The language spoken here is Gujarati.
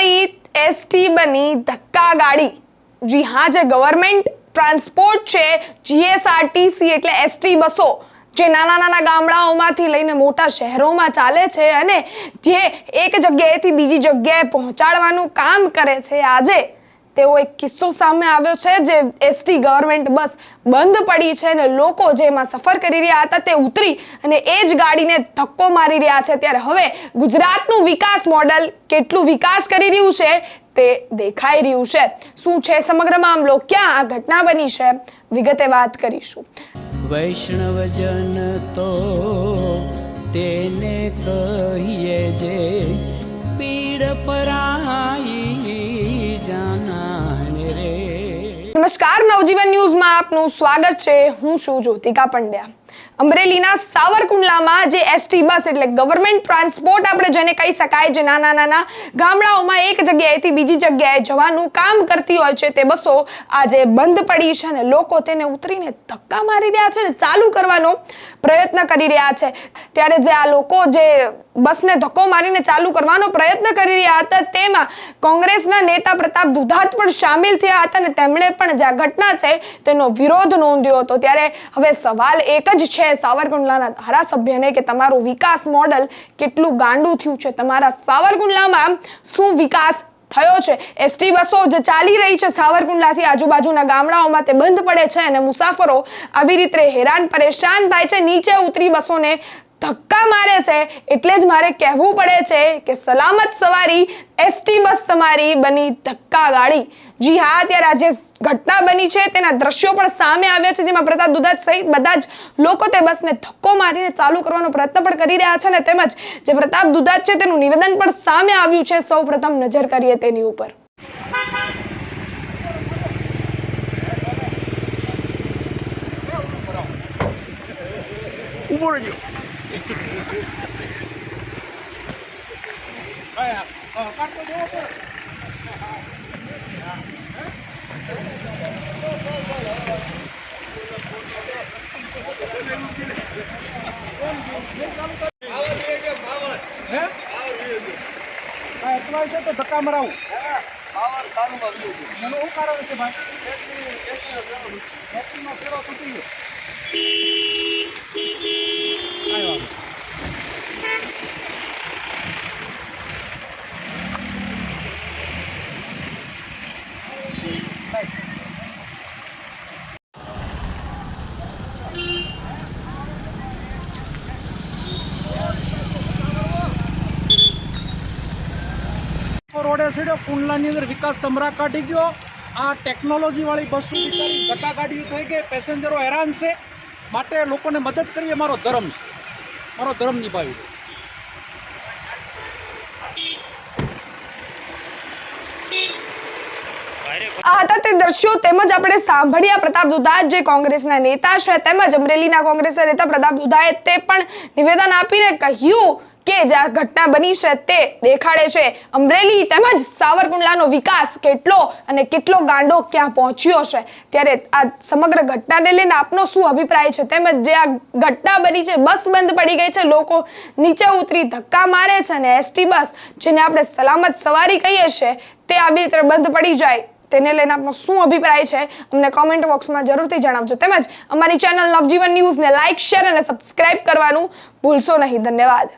ફરી એસટી બની ધક્કા ગાડી જી હા, જે ગવર્મેન્ટ ટ્રાન્સપોર્ટ છે જીએસઆરટીસી એટલે એસટી બસો, જે નાના નાના ગામડાઓમાંથી લઈને મોટા શહેરોમાં ચાલે છે અને જે એક જગ્યાએથી બીજી જગ્યાએ પહોંચાડવાનું કામ કરે છે આજે. તેવો એક કિસ્સો સામે આવ્યો છે જે એસટી ગવર્મેન્ટ બસ બંધ પડી છે અને લોકો જેમાં સફર કરી રહ્યા હતા તે ઉતરી અને એ જ ગાડીને ધક્કો મારી રહ્યા છે. ત્યારે હવે ગુજરાતનું વિકાસ મોડલ કેટલું વિકાસ કરી રહ્યું છે તે દેખાઈ રહ્યું છે. શું છે સમગ્ર મામલો? ક્યાં આ ઘટના બની છે? વિગતે વાત કરીશું. વૈષ્ણવજન તો તેને કહીએ જે પીડ પરાઈ નમસ્કાર, નવજીવન ન્યૂઝમાં આપનું સ્વાગત છે. હું છું જ્યોતિકા પંડ્યા. અમરેલીના સાવરકુંડલામાં જે એસટી બસ એટલે ગવર્મેન્ટ ટ્રાન્સપોર્ટ આપણે જેને કહી શકાય જે નાના નાના ગામડાઓમાં એક જગ્યાએથી બીજી જગ્યાએ જવાનું કામ કરતી હોય છે, તે બસો આજે બંધ પડી છે અને લોકો તેને ઉતરીને ધક્કા મારી રહ્યા છે અને ચાલુ કરવાનો પ્રયત્ન કરી રહ્યા છે. ત્યારે જે આ લોકો જે બસને ધક્કો મારીને ચાલુ કરવાનો પ્રયત્ન કરી રહ્યા હતા, તેમાં કોંગ્રેસના નેતા પ્રતાપ દુધાત પણ સામેલ થયા હતા અને તેમણે પણ જે આ ઘટના છે તેનો વિરોધ નોંધ્યો હતો. ત્યારે હવે સવાલ એક જ છે સાવરકુંડલાના ધારાસભ્યને કે તમારું વિકાસ મોડલ કેટલું ગાંડું થયું છે? તમારા સાવરકુંડલામાં શું વિકાસ થયો છે? એસટી બસો જે ચાલી રહી છે સાવરકુંડલાથી. આજુબાજુના ગામડાઓમાં તે બંધ પડે છે અને મુસાફરો આવી રીતે હેરાન પરેશાન થાય છે. નીચે ઉતરી બસોને ધક્કા મારે છે, એટલે જ મારે કહેવું પડે છે કે સલામત સવારી એસટી બસ તમારી બની ધક્કા ગાડી. જી હા, અત્યારે આજે ઘટના બની છે, તેના દ્રશ્યો પણ સામે આવ્યા છે, જેમાં પ્રતાપ દુધાત સહિત બધા જ લોકો તે બસને ધક્કો મારીને ચાલુ કરવાનો પ્રયત્ન પણ કરી રહ્યા છે અને તેમજ જે પ્રતાપ દુધાત છે, તેનું નિવેદન પણ સામે આવ્યું છે. સૌ પ્રથમ નજર કરીએ તેની ઉપર. ઊભો રહેજો હા એટલા છે તો ધક્કા મરાવું એનું શું કારણ છે ભાઈ ફેક્ટરીમાં ફેરો તૂટી ગયો. રોડે સીધો કુંડલાની અંદર વિકાસ સમરા કાઢી ગયો. આ ટેકનોલોજી વાળી બસો બિચારી ધક્કા ગાડીઓ થઈ ગઈ પેસેન્જરો હેરાન છે. માટે લોકોને મદદ કરીએ, મારો ધર્મ છે. મારો ધર્મ નિભાવી દો આ હતા તે દ્રશ્યો તેમજ આપણે સાંભળ્યા પ્રતાપ દુધાત જે કોંગ્રેસના નેતા છે તેમજ અમરેલીના કોંગ્રેસના નેતા પ્રતાપ દુધાએ તે પણ નિવેદન આપીને કહ્યું કે જે આ ઘટના બની છે તે દેખાડે છે. અમરેલી તેમજ સાવરકુંડલાનો વિકાસ કેટલો અને કેટલો ગાંડો ક્યાં પહોંચ્યો છે? ત્યારે આ સમગ્ર ઘટનાને લઈને આપનો શું અભિપ્રાય છે? તેમજ જે આ ઘટના બની છે, બસ બંધ પડી ગઈ છે, લોકો નીચે ઉતરી ધક્કા મારે છે અને એસટી બસ જેને આપણે સલામત સવારી કહીએ છીએ, તે આવી રીતે બંધ પડી જાય. તેને લઈને આપનો શું અભિપ્રાય છે? અમને કોમેન્ટ બોક્સમાં જરૂરથી જણાવજો. તેમજ અમારી ચેનલ નવજીવન ન્યૂઝને લાઇક શેર અને સબસ્ક્રાઇબ કરવાનું ભૂલશો નહીં. ધન્યવાદ.